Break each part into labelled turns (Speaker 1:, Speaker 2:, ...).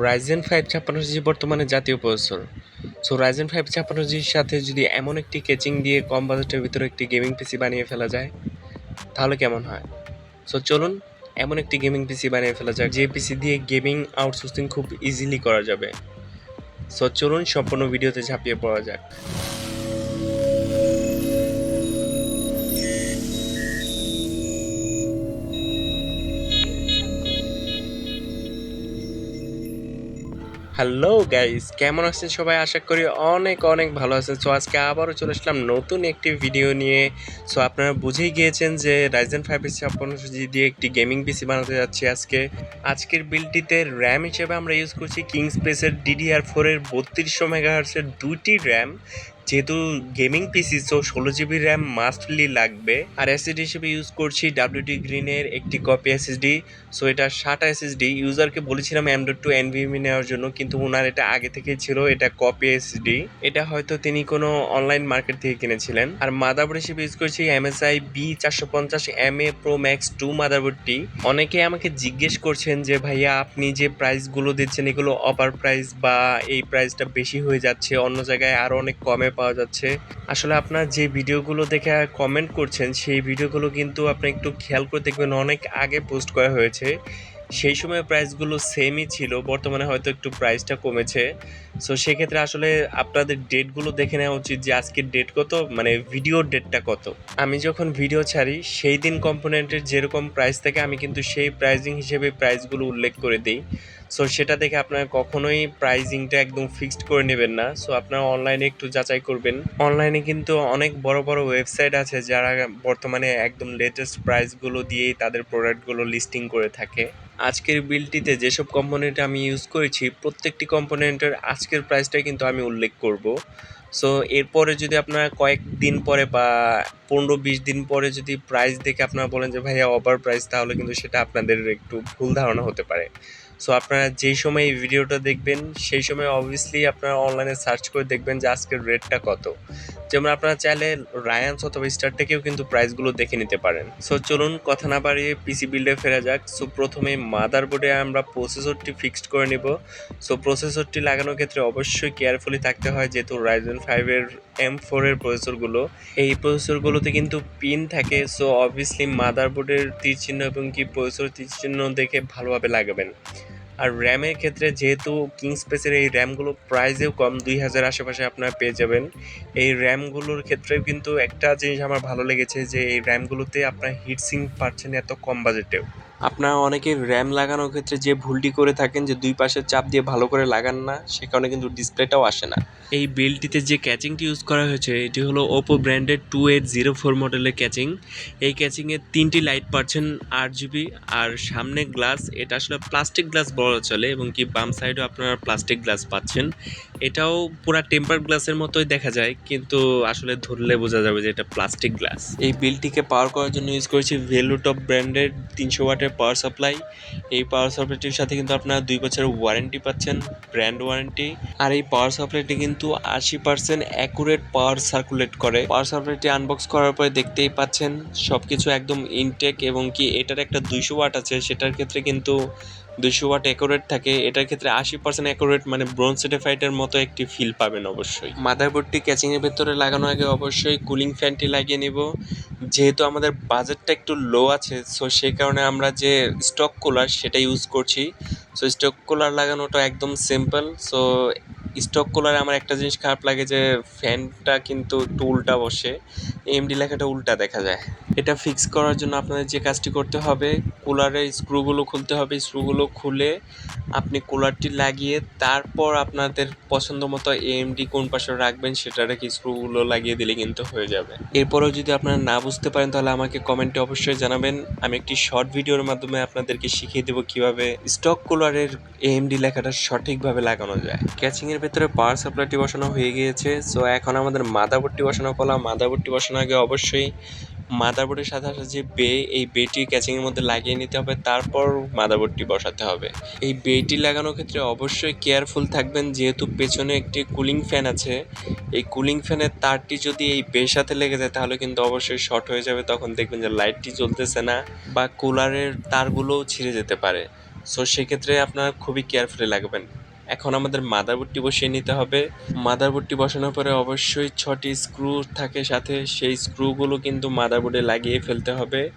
Speaker 1: Ryzen five ছাপ্পান্ন জি বর্তমানে জাতীয় প্রসেসর। সো রাইজেন ফাইভ ছাপ্পান্ন জির সাথে যদি এমন একটি কেচিং দিয়ে কম বাজেটের ভিতরে একটি গেমিং পিসি বানিয়ে ফেলা যায়, তাহলে কেমন হয়? সো চলুন, এমন একটি গেমিং পিসি বানিয়ে ফেলা যাক, যে পিসি দিয়ে গেমিং আউটসোর্সিং খুব ইজিলি করা যাবে। সো চলুন সম্পূর্ণ ভিডিওতে ঝাঁপিয়ে পড়া যাক। হ্যালো গাইস, কেমন আছেন সবাই? আশা করি অনেক অনেক ভালো আছেন। সো আজকে আবারও চলে আসলাম নতুন একটি ভিডিও নিয়ে। সো আপনারা বুঝেই গিয়েছেন যে রাইজেন ফাইভ ছাপ্পান্ন জি দিয়ে একটি গেমিং পিসি বানাতে যাচ্ছি আজকে। আজকের বিলটিতে র্যাম হিসেবে আমরা ইউজ করছি কিংস প্রেসের ডিডিআর ফোরের বত্রিশশো মেগাহার্সের দুটি র্যাম যেহেতু গেমিং পিসি সো ষোলো জিবি র্যাম মাস্টলি লাগবে। আর এসএসডি হিসেবে ইউজ করছি ডাব্লিউডি গ্রিনের একটি কপি এসএসডি সো এটা সাটা এসএসডি ইউজারকে বলেছিলাম অ্যান্ড্রয়েড টু এনভিএমি নেওয়ার জন্য, কিন্তু ওনার এটা আগে থেকে ছিল, এটা কপি এসএসডি এটা হয়তো তিনি কোনো অনলাইন মার্কেট থেকে কিনেছিলেন। আর মাদারবোর্ড হিসেবে ইউজ করছি এমএসআই বি চারশো পঞ্চাশ M A pro max two মাদারবোর্ডটি অনেকে আমাকে জিজ্ঞেস করছেন যে, ভাইয়া, আপনি যে প্রাইসগুলো দিচ্ছেন, এগুলো অপার প্রাইস বা এই প্রাইসটা বেশি হয়ে যাচ্ছে, অন্য জায়গায় আরও অনেক কমে পাওয়া যাচ্ছে। আসলে আপনার যে ভিডিওগুলো দেখে কমেন্ট করছেন, সেই ভিডিওগুলো কিন্তু আপনি একটু খেয়াল করে দেখবেন, অনেক আগে পোস্ট করা হয়েছে। সেই সময় প্রাইসগুলো সেমই ছিল, বর্তমানে হয়তো একটু প্রাইসটা কমেছে। সো সেক্ষেত্রে আসলে আপনাদের ডেটগুলো দেখে নেওয়া উচিত যে আজকের ডেট কত মানে ভিডিওর ডেটটা কত। আমি যখন ভিডিও ছাড়ি, সেই দিন কম্পোনেন্টের যেরকম প্রাইস থাকে, আমি কিন্তু সেই প্রাইজিং হিসেবে প্রাইসগুলো উল্লেখ করে দিই। সো সেটা দেখে আপনারা কখনোই প্রাইজিংটা একদম ফিক্সড করে নেবেন না। সো আপনারা অনলাইনে একটু যাচাই করবেন। অনলাইনে কিন্তু অনেক বড় বড় ওয়েবসাইট আছে যারা বর্তমানে একদম লেটেস্ট প্রাইসগুলো দিয়েই তাদের প্রোডাক্টগুলো লিস্টিং করে থাকে। আজকের বিলটিতে যেসব কম্পোনেন্ট আমি ইউজ করেছি, প্রত্যেকটি কম্পোনেন্টের আজকের প্রাইসটাই কিন্তু আমি উল্লেখ করব। সো এরপরে যদি আপনারা কয়েকদিন পরে বা পনেরো, বিশ দিন পরে যদি প্রাইস দেখে আপনারা বলেন যে, ভাইয়া ওভার প্রাইস তাহলে কিন্তু সেটা আপনাদের একটু ভুল ধারণা হতে পারে। সো আপনারা যেই সময় এই ভিডিওটা দেখবেন, সেই সময় অবভিয়াসলি আপনারা অনলাইনে সার্চ করে দেখবেন যে আজকের রেটটা কত। যেমন আপনারা চাইলে রায়ান্স অথবা স্টার থেকেও কিন্তু প্রাইসগুলো দেখে নিতে পারেন। সো চলুন কথা না বাড়িয়ে পিসি বিল্ডে ফেরা যাক। সো প্রথমে মাদারবোর্ডে আমরা প্রসেসরটি ফিক্সড করে নিব। সো প্রসেসরটি লাগানোর ক্ষেত্রে অবশ্যই কেয়ারফুলি থাকতে হয়, যেহেতু রাইজেন ফাইভের এম ফোরের প্রসেসরগুলো এই প্রসেসরগুলোতে কিন্তু পিন থাকে। সো অবভিয়াসলি মাদারবোর্ডের তীর চিহ্ন এবং কি প্রসেসর তীর চিহ্ন দেখে ভালোভাবে লাগাবেন। আর র্যামের ক্ষেত্রে যেহেতু কিং স্পেসের এই র্যামগুলো প্রাইজেও কম, দুই হাজার আশেপাশে আপনারা পেয়ে যাবেন। এই র্যামগুলোর ক্ষেত্রেও কিন্তু একটা জিনিস আমার ভালো লেগেছে যে, এই র্যামগুলোতে আপনার হিটসিং পাচ্ছেন এত কম বাজেটেও আপনারা অনেকে র্যাম লাগানোর ক্ষেত্রে যে ভুলটি করে থাকেন যে দুই পাশে চাপ দিয়ে ভালো করে লাগান না সে কারণে কিন্তু ডিসপ্লেটাও আসে না। এই বিলটিতে যে ক্যাচিংটি ইউজ করা হয়েছে এটি হলো ওপো ব্র্যান্ডের টু এইট জিরো ফোর মডেলের ক্যাচিং এই ক্যাচিংয়ে তিনটি লাইট পাচ্ছেন আট জিবি আর সামনে গ্লাস এটা আসলে প্লাস্টিক গ্লাস বলা চলে এবং কি বাম সাইডেও আপনারা প্লাস্টিক গ্লাস পাচ্ছেন। এটাও পুরা টেম্পার গ্লাসের মতোই দেখা যায় কিন্তু আসলে ধরলে বোঝা যাবে যে এটা প্লাস্টিক গ্লাস এই বিলটিকে পাওয়ার করার জন্য ইউজ করেছি ভেলুটপ ব্র্যান্ডের তিনশো ওয়াটের পাওয়ার সাপ্লাই এই পাওয়ার সাপ্লাইটির সাথে কিন্তু আপনারা দুই বছরের ওয়ারেন্টি পাচ্ছেন ব্র্যান্ড ওয়ারেন্টি আর এই পাওয়ার সাপ্লাইটি কিন্তু আশি পার্সেন্ট অ্যাকুরেট পাওয়ার সার্কুলেট করে। পাওয়ার সাপ্লাইটি আনবক্স করার পরে দেখতেই পাচ্ছেন সব কিছু একদম ইনটেক এবং কি এটার একটা দুইশো ওয়াট আছে, সেটার ক্ষেত্রে কিন্তু দুশো ওয়াট অ্যাকোরেট থাকে, এটার ক্ষেত্রে আশি পার্সেন্ট অ্যাকোরেট মানে ব্রোন সার্টিফাইডের মতো একটি ফিল পাবেন অবশ্যই। মাদারবোর্ডটি ক্যাচিংয়ের ভেতরে লাগানো আগে অবশ্যই কুলিং ফ্যানটি লাগিয়ে নিব। যেহেতু আমাদের বাজেটটা একটু লো আছে সো সেই কারণে আমরা যে স্টক কুলার সেটা ইউজ করছি। সো স্টক কুলার লাগানোটা একদম সিম্পল সো স্টক কুলারে আমার একটা জিনিস খারাপ লাগে যে ফ্যানটা কিন্তু একটু উল্টা বসে। এমডি লেখাটা উল্টা দেখা যায়। এটা ফিক্স করার জন্য আপনাদের যে কাজটি করতে হবে কুলারের স্ক্রুগুলো খুলতে হবে। স্ক্রুগুলো খুলে আপনি কুলারটি লাগিয়ে তারপর আপনাদের পছন্দ মতো এএমডি কোন পাশে রাখবেন, সেটা রেখে স্ক্রুগুলো লাগিয়ে দিলে কিন্তু হয়ে যাবে। এরপরেও যদি আপনারা না বুঝতে পারেন, তাহলে আমাকে কমেন্টে অবশ্যই জানাবেন। আমি একটি শর্ট ভিডিওর মাধ্যমে আপনাদেরকে শিখিয়ে দেবো কীভাবে স্টক কুলারের এএমডি লেখাটা সঠিকভাবে লাগানো যায়। ক্যাচিংয়ের ভেতরে পাওয়ার সাপ্লাইটি বসানো হয়ে গিয়েছে। সো এখন আমাদের মাদাবোর্ডটি বসানো করলাম মাদাবোর্ডটি বসানো আগে অবশ্যই মাদারবোর্ডের সাথে সাথে যে বে এই বেটি ক্যাচিংয়ের মধ্যে লাগিয়ে নিতে হবে। তারপর মাদারবোর্ডটি বসাতে হবে। এই বেটি লাগানোর ক্ষেত্রে অবশ্যই কেয়ারফুল থাকবেন। যেহেতু পেছনে একটি কুলিং ফ্যান আছে, এই কুলিং ফ্যানের তারটি যদি এই বের সাথে লেগে যায়, তাহলে কিন্তু অবশ্যই শর্ট হয়ে যাবে। তখন দেখবেন যে লাইটটি জ্বলতেছে না বা কুলারের তারগুলোও ছিঁড়ে যেতে পারে। সো সেক্ষেত্রে আপনারা খুবই কেয়ারফুলি লাগবেন। এখন আমাদের মাদারবোর্ডটি বসিয়ে নিতে হবে। মাদারবোর্ডটি বসানোর পরে অবশ্যই ছটি স্ক্রু থাকে সাথে, সেই স্ক্রুগুলো কিন্তু মাদারবোর্ডে লাগিয়ে ফেলতে হবে।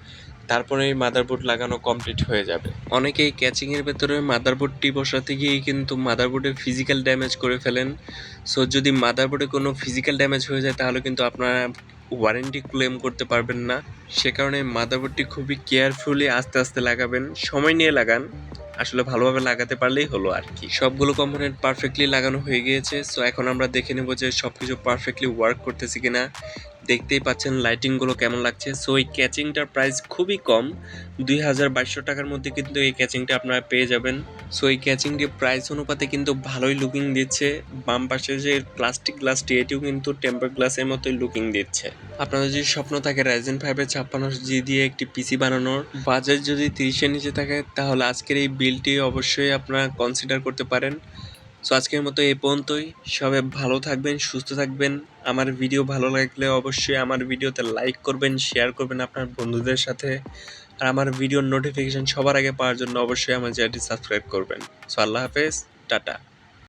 Speaker 1: তারপরে এই মাদারবোর্ড লাগানো কমপ্লিট হয়ে যাবে। অনেকেই ক্যাচিংয়ের ভেতরে মাদারবোর্ডটি বসাতে গিয়ে কিন্তু মাদারবোর্ডে ফিজিক্যাল ড্যামেজ করে ফেলেন। সো যদি মাদারবোর্ডে কোনো ফিজিক্যাল ড্যামেজ হয়ে যায়, তাহলে কিন্তু আপনারা ওয়ারেন্টি ক্লেম করতে পারবেন না। সে কারণে মাদারবোর্ডটি খুবই কেয়ারফুলি আস্তে আস্তে লাগাবেন। সময় নিয়ে লাগান। আসলে ভালোভাবে লাগাতে পারলেই হলো আর কি। সবগুলো কম্পোনেন্ট পারফেক্টলি লাগানো হয়ে গিয়েছে। সো এখন আমরা দেখে নেব যে সব কিছু পারফেক্টলি ওয়ার্ক করতেছে কিনা। দেখতেই পাচ্ছেন লাইটিংগুলো কেমন লাগছে। সো এই ক্যাচিংটার প্রাইস খুবই কম। দুই হাজার বাইশশো টাকার মধ্যে কিন্তু এই ক্যাচিংটা আপনারা পেয়ে যাবেন। সো এই ক্যাচিংটি প্রাইস অনুপাতে কিন্তু ভালোই লুকিং দিচ্ছে। বাম পাশে যে প্লাস্টিক গ্লাসটি এটিও কিন্তু টেম্পার গ্লাসের মতোই লুকিং দিচ্ছে। আপনাদের যদি স্বপ্ন থাকে রাইজেন ফাইভের ছাপ্পান্ন জি দিয়ে একটি পিসি বানানোর বাজেট যদি তিরিশের নিচে থাকে, তাহলে আজকের এই বিলটি অবশ্যই আপনারা কনসিডার করতে পারেন। সো আজকের মতো এই পর্যন্তই। সবাই ভালো থাকবেন, সুস্থ থাকবেন। আমার ভিডিও ভালো লাগলে অবশ্যই আমার ভিডিওতে লাইক করবেন শেয়ার করবেন আপনার বন্ধুদের সাথে। আর আমার ভিডিওর নোটিফিকেশন সবার আগে পাওয়ার জন্য অবশ্যই আমার চ্যানেলটি সাবস্ক্রাইব করবেন। সো আল্লাহ হাফেজ, টাটা।